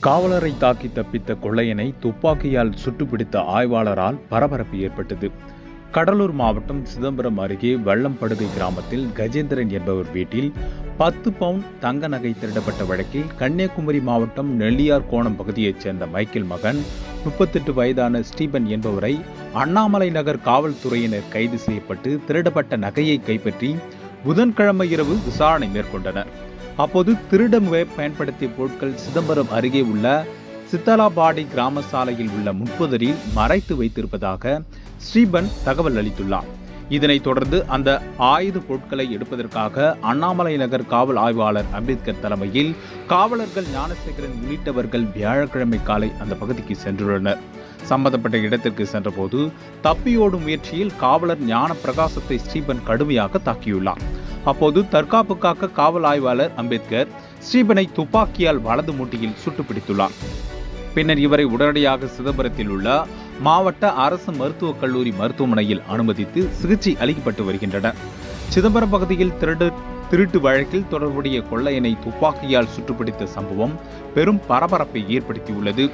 காவலரை தாக்கி தப்பித்த கொள்ளையனை துப்பாக்கியால் சுட்டுப்பிடித்த ஆய்வாளரால் பரபரப்பு ஏற்பட்டது. கடலூர் மாவட்டம் சிதம்பரம் அருகே வெள்ளம்படுகை கிராமத்தில் கஜேந்திரன் என்பவர் வீட்டில் பத்து பவுண்ட் தங்க நகை திருடப்பட்ட வழக்கில் கன்னியாகுமரி மாவட்டம் நெல்லியார் கோணம் பகுதியைச் சேர்ந்த மைக்கேல் மகன் முப்பத்தெட்டு வயதான ஸ்டீபன் என்பவரை அண்ணாமலை நகர் காவல்துறையினர் கைது செய்யப்பட்டு திருடப்பட்ட நகையை கைப்பற்றி புதன்கிழமை இரவு விசாரணை மேற்கொண்டனர். அப்போது திருடமுவை பயன்படுத்திய பொருட்கள் சிதம்பரம் அருகே உள்ள சித்தலாபாடி கிராம சாலையில் உள்ள முட்புதரில் மறைத்து வைத்திருப்பதாக ஸ்ரீபன் தகவல் அளித்துள்ளார். இதனைத் தொடர்ந்து அந்த ஆயுத பொருட்களை எடுப்பதற்காக அண்ணாமலை நகர் காவல் ஆய்வாளர் அம்பேத்கர் தலைமையில் காவலர்கள் ஞானசேகரன் உள்ளிட்டவர்கள் வியாழக்கிழமை காலை அந்த பகுதிக்கு சென்றுள்ளனர். சம்பந்தப்பட்ட இடத்திற்கு சென்றபோது தப்பியோடும் முயற்சியில் காவலர் ஞான பிரகாசத்தை ஸ்ரீபன் கடுமையாக தாக்கியுள்ளார். அப்போது தற்காப்புக்காக காவல் ஆய்வாளர் அம்பேத்கர் ஸ்ரீபனை துப்பாக்கியால் வலது மூட்டியில் சுட்டுப்பிடித்துள்ளார். பின்னர் இவரை உடனடியாக சிதம்பரத்தில் உள்ள மாவட்ட அரசு மருத்துவக் கல்லூரி மருத்துவமனையில் அனுமதித்து சிகிச்சை அளிக்கப்பட்டு வருகின்றன சிதம்பரம் பகுதியில் திருடு திருட்டு வழக்கில் தொடர்புடைய கொள்ளையனை துப்பாக்கியால் சுட்டுப்பிடித்த சம்பவம் பெரும் பரபரப்பை ஏற்படுத்தியுள்ளது.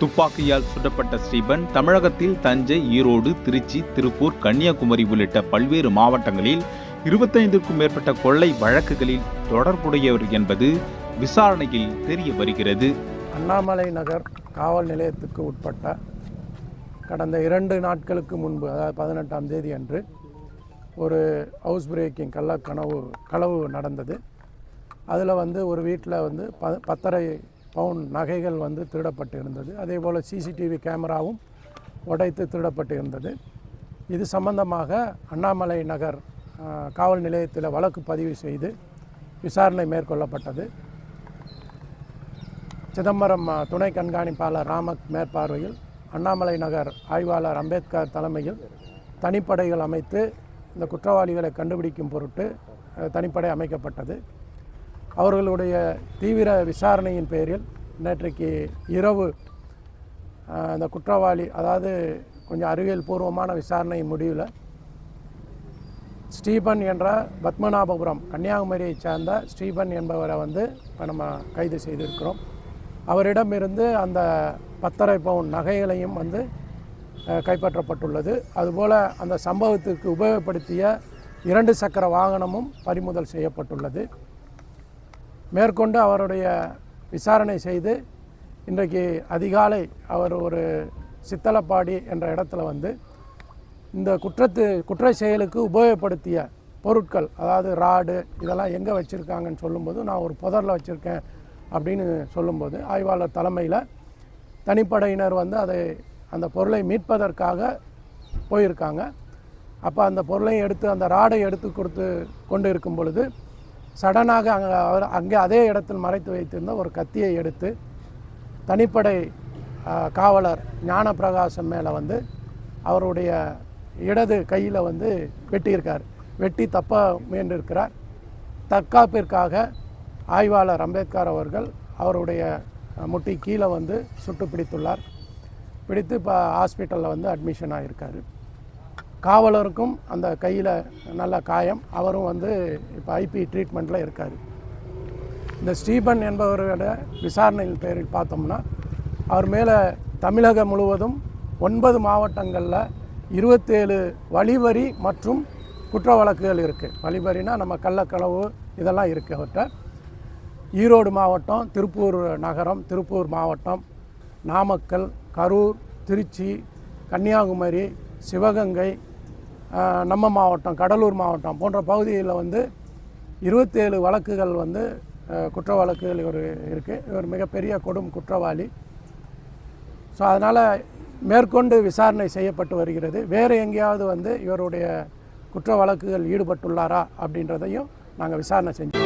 துப்பாக்கியால் சுடப்பட்ட ஸ்ரீபன் தமிழகத்தில் தஞ்சை ஈரோடு திருச்சி திருப்பூர் கன்னியாகுமரி உள்ளிட்ட பல்வேறு மாவட்டங்களில் இருபத்தைந்துக்கும் மேற்பட்ட கொள்ளை வழக்குகளில் தொடர்புடையவர் என்பது விசாரணையில் தெரிய வருகிறது. அண்ணாமலை நகர் காவல் நிலையத்துக்கு உட்பட்ட கடந்த இரண்டு நாட்களுக்கு முன்பு அதாவது பதினெட்டாம் தேதி அன்று ஒரு ஹவுஸ் பிரேக்கிங் கள்ள கனவு களவு நடந்தது. அதில் வந்து ஒரு வீட்டில் வந்து ப பத்தரை பவுன் நகைகள் வந்து திருடப்பட்டு இருந்தது அதே போல் சிசிடிவி கேமராவும் உடைத்து திருடப்பட்டு இருந்தது இது சம்பந்தமாக அண்ணாமலை நகர் காவல் நிலையத்தில் வழக்கு பதிவு செய்து விசாரணை மேற்கொள்ளப்பட்டது. சிதம்பரம் துணை கண்காணிப்பாளர் ராமக் மேற்பார்வையில் அண்ணாமலை நகர் ஆய்வாளர் அம்பேத்கர் தலைமையில் தனிப்படைகள் அமைத்து இந்த குற்றவாளிகளை கண்டுபிடிக்கும் பொருட்டு தனிப்படை அமைக்கப்பட்டது. அவர்களுடைய தீவிர விசாரணையின் பேரில் நேற்றைக்கு இரவு அந்த குற்றவாளி அதாவது கொஞ்சம் அறிவியல் பூர்வமான விசாரணையின் முடிவில் ஸ்டீபன் என்ற பத்மநாபபுரம் கன்னியாகுமரியை சேர்ந்த ஸ்டீபன் என்பவரை வந்து இப்போ நம்ம கைது செய்திருக்கிறோம். அவரிடமிருந்து அந்த பத்தரை பவுன் நகைகளையும் வந்து கைப்பற்றப்பட்டுள்ளது. அதுபோல் அந்த சம்பவத்திற்கு உபயோகப்படுத்திய இரண்டு சக்கர வாகனமும் பறிமுதல் செய்யப்பட்டுள்ளது. மேற்கொண்டு அவருடைய விசாரணை செய்து இன்றைக்கு அதிகாலை அவர் ஒரு சித்தலப்பாடி என்ற இடத்துல வந்து இந்த குற்றத்து குற்ற செயலுக்கு உபயோகப்படுத்திய பொருட்கள் அதாவது ராடு இதெல்லாம் எங்கே வச்சுருக்காங்கன்னு சொல்லும்போது நான் ஒரு புதரில் வச்சுருக்கேன் அப்படின்னு சொல்லும்போது ஆய்வாளர் தலைமையில் தனிப்படையினர் வந்து அதை அந்த பொருளை மீட்பதற்காக போயிருக்காங்க. அப்போ அந்த பொருளையும் எடுத்து அந்த ராடை எடுத்து கொடுத்து கொண்டு இருக்கும் பொழுது சடனாக அங்கே அவர் அங்கே அதே இடத்தில் மறைத்து வைத்திருந்த ஒரு கத்தியை எடுத்து தனிப்படை காவலர் ஞானப்பிரகாசம் மேலே வந்து அவருடைய இடது கையில் வந்து வெட்டியிருக்கார். வெட்டி தப்ப முயன்றிருக்கிறார். தற்காப்பிற்காக ஆய்வாளர் அம்பேத்கர் அவர்கள் அவருடைய முட்டி கீழே வந்து சுட்டு பிடித்துள்ளார். பிடித்து இப்போ ஹாஸ்பிட்டலில் வந்து அட்மிஷன் ஆகியிருக்காரு காவலருக்கும் அந்த கையில் நல்ல காயம். அவரும் வந்து இப்போ ஐபி ட்ரீட்மெண்ட்டில் இருக்கார். இந்த ஸ்டீபன் என்பவரோட விசாரணையின் பேரில் பார்த்தோம்னா அவர் மேலே தமிழகம் முழுவதும் ஒன்பது மாவட்டங்களில் இருபத்தேழு வழிவரி மற்றும் குற்ற வழக்குகள் இருக்குது வழிவரினா நம்ம கள்ளக்களவு இதெல்லாம் இருக்குது அவர்கிட்ட ஈரோடு மாவட்டம் திருப்பூர் நகரம் திருப்பூர் மாவட்டம் நாமக்கல் கரூர் திருச்சி கன்னியாகுமரி சிவகங்கை நம்ம மாவட்டம் கடலூர் மாவட்டம் போன்ற பகுதிகளில் வந்து இருபத்தேழு வழக்குகள் வந்து குற்ற வழக்குகள் இவர் இருக்குது இவர் மிகப்பெரிய கொடும் குற்றவாளி. ஸோ அதனால் மேற்கொண்டு விசாரணை செய்யப்பட்டு வருகிறது. வேறு எங்கேயாவது வந்து இவருடைய குற்ற வழக்குகள் ஈடுபட்டுள்ளாரா அப்படின்றதையும் நாங்கள் விசாரணை செஞ்சோம்